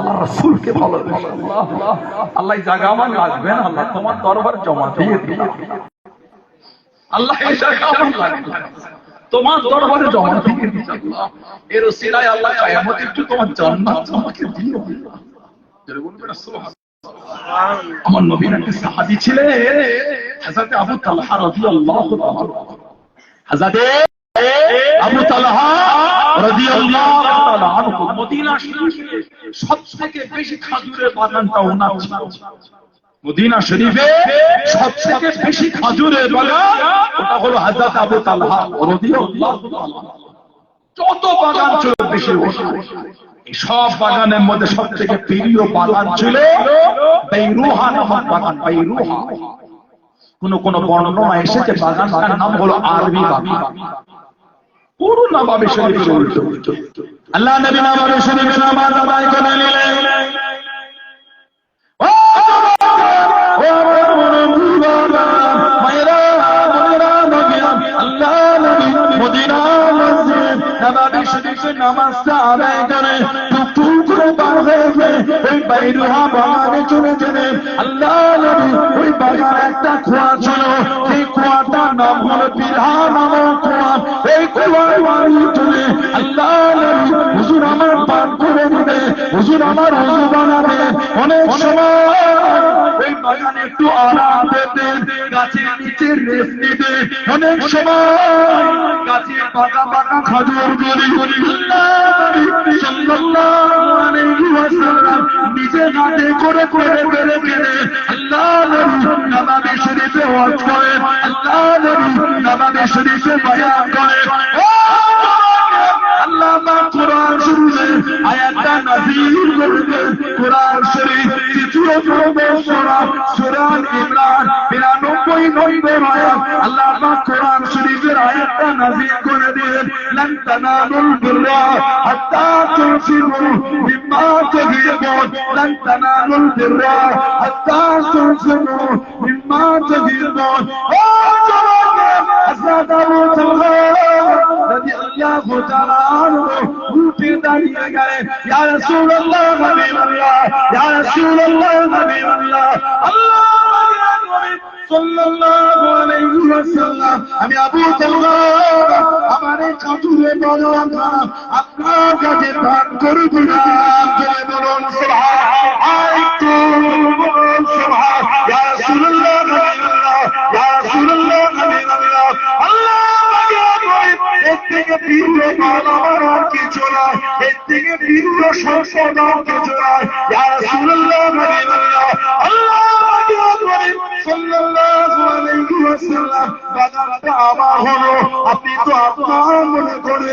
আল্লাহ আল্লাহ আল্লাহ জায়গা আমার লাগবে না আল্লাহ তোমার দরবার জমা দিয়ে দিয়ে আল্লাহ এই জায়গা তোমার দরবারে জমা দিয়ে আল্লাহ এর সিরায় আল্লাহ একটু তোমার জান্নাত না সুবহান আমার নবীর একটা সাহাবী ছিলেন আবু তালহা রাদিয়াল্লাহু তাআলা। আবু তালহা সব বাগানের মধ্যে সব থেকে প্রিয় বাগান ছিল বাগান কোন কোন বর্ণনা এসেছে বাগানটার নাম হলো আরবি বাগান। পুরো নবাবে শরীফ শরীফ আল্লাহ নবী নবাবে নামাজ আদায় করে নিলেন। আদায় করে ওই আল্লাহ ওই একটা হুজুর আমার হুজুর বানাবে। অনেক সময় ওই বাগানে একটু আরাম পেতেন গাছের নিচে রেস্ট নিতে। অনেক সময় গাছে পাকা পাকা খাজুর গলি নিজে হাতে করে করে বেড়ে বেড়ে আল্লাহ শরীফে ওয়াজ করে আল্লাহ শরীফে বয়ান করে। তৃতীয় পর্বের সূরা সূরা ইমরান 92 নম্বর আয়াত আল্লাহ পাক কোরআন শরীফের আয়াতটা নাযিল করে দিলেন লান তানালুল বিররা হাত্তা তুনফিকু মিম্মা তুহিবুন লান তানালুল বিররা হাত্তা তুনফিকু মিম্মা তুহিবুন ও জওয়ানে হযরত আবু তালহা রাদিয়াল্লাহু তাআলা আনহু উঠে দাঁড়িয়ে গেলেন ইয়া রাসূলুল্লাহ হাবিবাল্লাহ ইয়া রাসূলুল্লাহ হাবিবাল্লাহ ওয়াসাল্লাম আমি আবু আমার এই খাতুরে আপনার কাছে দান করে বলুন এর থেকে সম্পদ আর কিছু আলাইহি ওয়াসাল্লাম। বাগানটা আমার হলো, আপনি তো আপনার মনে করে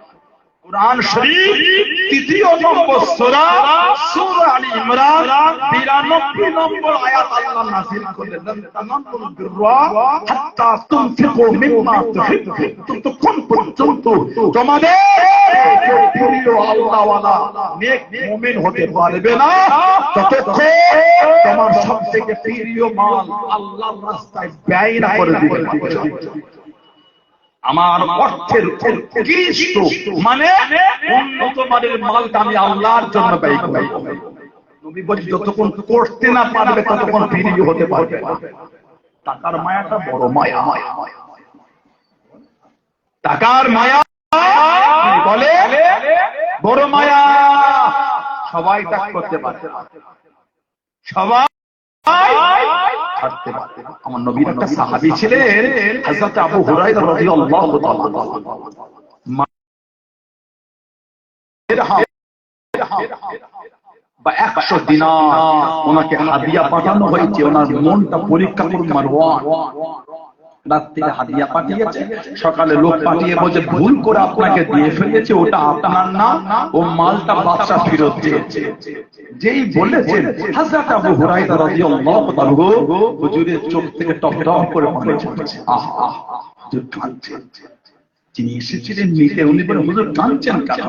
কোরআন শরীফ, তৃতীয় নম্বর সূরা সূরা আলী ইমরান 92 নম্বর আয়াত আল্লাহ নাযিল করলেন। লান তানালুল বিররা হাত্তা তুনফিকু মিম্মা তুহিব্বুন ততক্ষণ পর্যন্ত তোমাদের প্রিয় আল্লাহ ওয়ালা নেক মুমিন হতে পারবে না। ততক্ষণ তোমার সবথেকে প্রিয় মাল আল্লাহর রাস্তায় ব্যয় না করে দিবে। আমার অর্থের উৎকৃষ্ট মানে উন্নত মানের মালটা আমি আল্লাহর জন্য ব্যয় করি। নবী বলছি যতক্ষণ করতে না পারবে ততক্ষণ ফিরিয়ে হতে পারবে টাকার মায়াটা বড় মায়া। টাকার মায়া বলে? বড় মায়া। সবাই ত্যাগ করতে পারে। সবাই ছাড়তে পারে না। আমার নবীর একটা সাহাবী ছিলেন হযরত আবু হুরায়রা রাদিয়াল্লাহু তাআলা বা একশো দিনার ওনাকে হাদিয়া পাঠানো হয়েছে ওনার মনটা পরীক্ষা করুন মারওয়ান রাত্রিরে হাদিয়া পাঠিয়েছে সকালে লোক পাঠিয়ে বলছে ভুল করে আপনাকে দিয়ে ফেলেছে ওটা আপনার না। ও মালটা বাচ্চা ফেরত দিয়েছে। যেই বলেছেন হাজরত আবু হুরায়রা রাদিয়াল্লাহু তাআলা হুজুরের চোখ থেকে টপ টপ করে পানি ঝরছে আহ আহ হুজুর কাঁদছেন যিনি এসেছিলেন নিতে উনি বলে হুজুর কাঁদছেন কেন?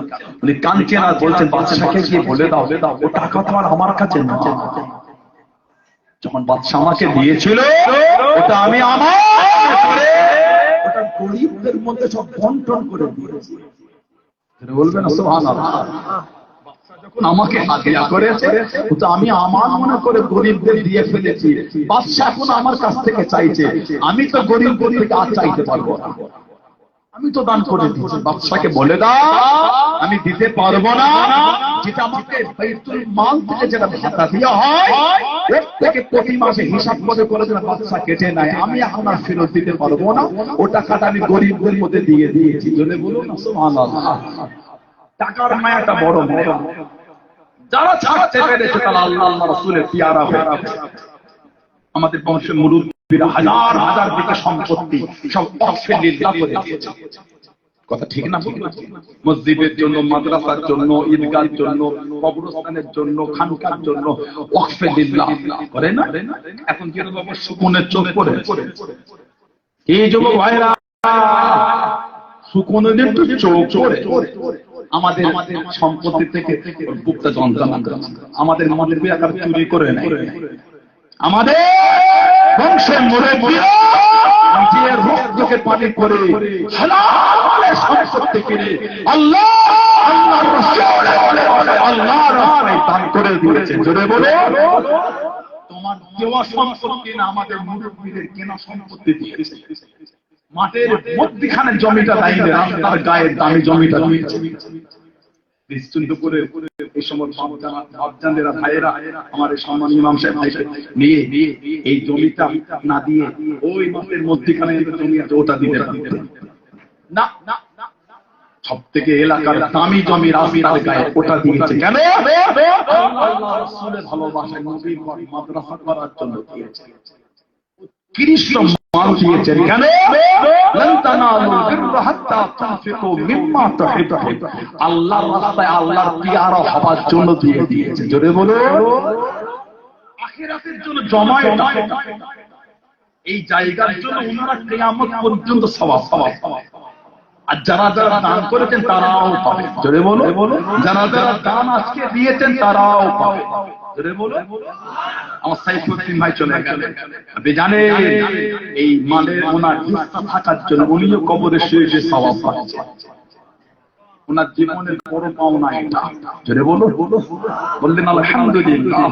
উনি কাঁদছেন আর বলছেন বাদশাকে গিয়ে বলে দাও ও টাকা তো আর আমার কাছে না যখন বাদশা আমাকে দিয়েছিল, ওটা আমি আমার ওটা গরিবদের মধ্যে সব বন্টন করে দিয়েছি। আমি দিয়ে এখন আমার কাছ থেকে চাইছে, আমি তো গরিব থেকে আর চাইতে পারব না। আমি তো দান করে দিয়েছি। বাদশাকে বলে দাও, আমি দিতে পারব না। যেটা আমাকে মাল থেকে যেটা ভাতা দেওয়া হয় থেকে প্রতি মাসে হিসাব করে করে বাদশা কেটে আমি এখন আর ফেরত দিতে পারব না। ও টাকাটা আমি গরিবদের মধ্যে দিয়ে দিয়েছি। বলুন টাকার মায়াটা বড় যারা ছাড়তে পেরেছে তারা আল্লাহ আল্লাহ পিয়ারা আমাদের বংশের মুরব্বীরা হাজার হাজার সম্পত্তি সব অক্ষে দিয়েছে। কথা ঠিক না মসজিদের জন্য, মাদ্রাসার জন্য, ঈদগার জন্য, কবরস্থানের জন্য, খানকার জন্য, ওয়াকফে লিল্লাহ। করে না? এখন কি বাবা, সুকুনের চোখ পড়ে? এই যুবক ভাইরা? সুকুনের একটু চোখ পড়ে। আমাদের সম্পত্তি থেকে বুকটা যন্ত্রণা আমাদের আমাদের একার চুরি করে নেয়। আমাদের বংশের মুরব্বীরা নিজের রক্তকে পানি করে হালালে সম্পত্তি কিনে আল্লাহ আল্লাহর রাসূল আল্লাহর রাস্তায় দান করে দিয়েছে জোরে বলো তোমার দেওয়া সম্পত্তি না আমাদের মুরব্বীদের কেনা সম্পত্তি দিয়েছে মাঠের মধ্যখানে জমিটা দেয়নি রাস্তার গায়ে দামি জমিটা দিয়েছে এই আমার সম্মান ইমাম সাহেব নিয়ে এই জমিটা না দিয়ে ওই জমি আছে ওটা দিতে। না সব থেকে এলাকার দামি জমি রাস্তার গায়ে ওটা দিয়েছে। কেন? নবীর মাদ্রাসা করার জন্য দিয়েছে। কৃষ্ণ মান দিয়েছেন। হবার জন্য দিয়ে দিয়েছে। জোরে বলো। জমায় এই জায়গার জন্য ওনারা কিয়ামত পর্যন্ত সওয়াব সওয়াব আর যারা যারা দান করেছেন তারাও পাবে। জোরে বলো যারা যারা দান আজকে দিয়েছেন তারাও পাবে। জোরে বলো আমার সাইফুদ্দিন ভাই চলে গেলেন। আপনি জানেন এই মালের ওনার হিস্সা থাকার জন্য উনিও কবরে শুয়ে যে সওয়াব পাচ্ছে। ওনার জীবনের বড় পাওনা এটা। জোরে বলো বললেন আলহামদুলিল্লাহ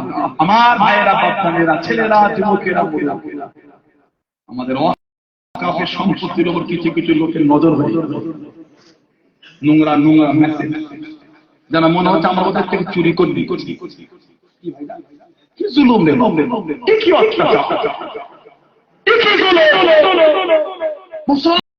আমার ভাইয়েরা ছেলেরা যুবকেরা আমাদের কাফের সম্পত্তির উপর কিছু কিছু লোকের নজর হয়ে। নোংরা নোংরা মেসেজ যেন মনে হচ্ছে আমার ওদের থেকে চুরি করবি কি অত্যাচার?